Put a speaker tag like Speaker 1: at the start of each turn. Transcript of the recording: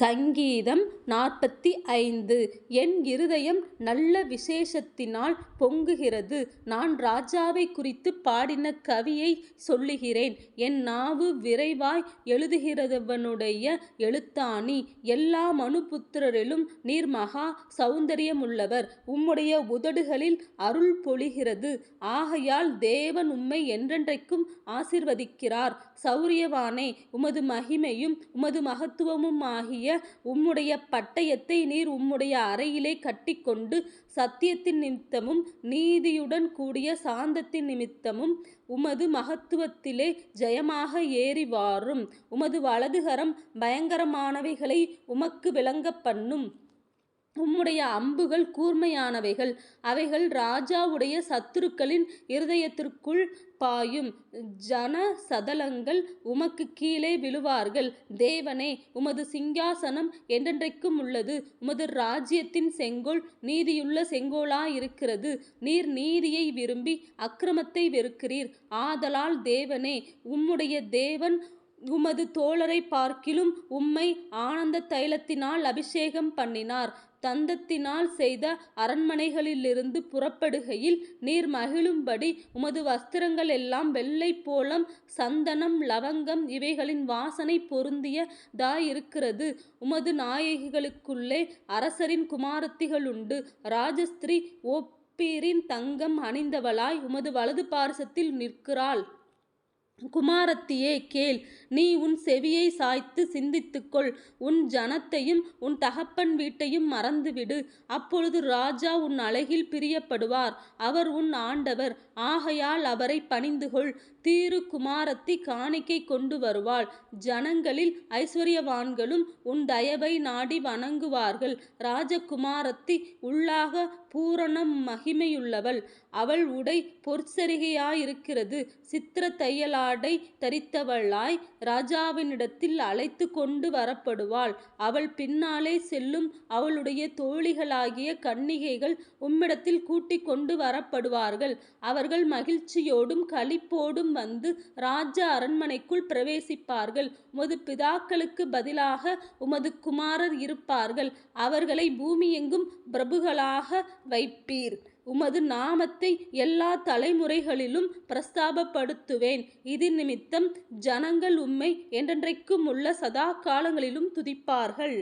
Speaker 1: சங்கீதம் நாற்பத்தி ஐந்து. என் இருதயம் நல்ல விசேஷத்தினால் பொங்குகிறது. நான் ராஜாவை குறித்து பாடின கவியை சொல்லுகிறேன். என் நாவு விரைவாய் எழுதுகிறதவனுடைய எழுத்தாணி. எல்லா மனுபுத்திரரிலும் நீர் மகா சௌந்தரியமுள்ளவர். உம்முடைய உதடுகளில் அருள் பொழிகிறது. ஆகையால் தேவன் உம்மை என்றென்றைக்கும் ஆசிர்வதிக்கிறார். சௌரியவானே உமது மகிமையும் உமது மகத்துவமும் ஆகிய உம்முடைய பட்டயத்தை நீர் உம்முடைய அறையிலே கட்டிக்கொண்டு சத்தியத்தின் நிமித்தமும் நீதியுடன் கூடிய சாந்தத்தின் நிமித்தமும் உமது மகத்துவத்திலே ஜெயமாக ஏறி வாரும். உமது வலதுகரம் பயங்கரமானவைகளை உமக்கு விளங்க பண்ணும். உம்முடைய அம்புகள் கூர்மையானவைகள். அவைகள் ராஜாவுடைய சத்துருக்களின் இருதயத்திற்குள் பாயும். ஜன சதலங்கள் உமக்கு கீழே விழுவார்கள். தேவனே உமது சிங்காசனம் என்றென்றைக்கும் உள்ளது. உமது ராஜ்யத்தின் செங்கோல் நீதியுள்ள செங்கோலாயிருக்கிறது. நீர் நீதியை விரும்பி அக்கிரமத்தை வெறுக்கிறீர். ஆதலால் தேவனே உம்முடைய தேவன் உமது தோழரை பார்க்கிலும் உம்மை ஆனந்த தைலத்தினால் அபிஷேகம் பண்ணினார். தந்தத்தினால் செய்த அரண்மனைகளிலிருந்து புறப்படுகையில் நீர் மகிழும்படி உமது வஸ்திரங்கள் எல்லாம் வெள்ளை போலம் சந்தனம் லவங்கம் இவைகளின் வாசனை பொருந்தியதாயிருக்கிறது உமது நாயகிகளுக்குள்ளே அரசரின் குமாரத்திகளுண்டு. ராஜஸ்திரீ ஓப்பீரின் தங்கம் அணிந்தவளாய் உமது வலது பார்சத்தில் நிற்கிறாள். குமாரத்தியே கேள். நீ உன் செவியை சாய்த்து சிந்தித்துக்கொள். உன் ஜனத்தையும் உன் தகப்பன் வீட்டையும் மறந்துவிடு. அப்பொழுது ராஜா உன் அழகில் பிரியப்படுவார். அவர் உன் ஆண்டவர். ஆகையால் அவரை பணிந்துகொள். தீரு குமாரத்தி காணிக்கை கொண்டு வருவாள். ஜனங்களில் ஐஸ்வர்யவான்களும் உன் தயவை நாடி வணங்குவார்கள். ராஜகுமாரத்தி உள்ளாக பூரணம் மகிமையுள்ளவள். அவள் உடை பொற்சரிகையாயிருக்கிறது. சித்திர ஆடை தரித்தவளாய் ராஜாவினிடத்தில் அழைத்து கொண்டு வரப்படுவாள். அவள் பின்னாலே செல்லும் அவளுடைய தோழிகளாகிய கன்னிகைகள் உம்மிடத்தில் கூட்டிக் கொண்டு வரப்படுவார்கள். அவர்கள் மகிழ்ச்சியோடும் களிப்போடும் வந்து ராஜ அரண்மனைக்குள் பிரவேசிப்பார்கள். உமது பிதாக்களுக்கு பதிலாக உமது குமாரர் இருப்பார்கள். அவர்களை பூமியெங்கும் பிரபுகளாக வைப்பீர். உமது நாமத்தை எல்லா தலைமுறைகளிலும் பிரஸ்தாபப்படுத்துவேன். இது நிமித்தம் ஜனங்கள் உம்மை என்றென்றைக்கும் உள்ள சதா காலங்களிலும் துதிப்பார்கள்.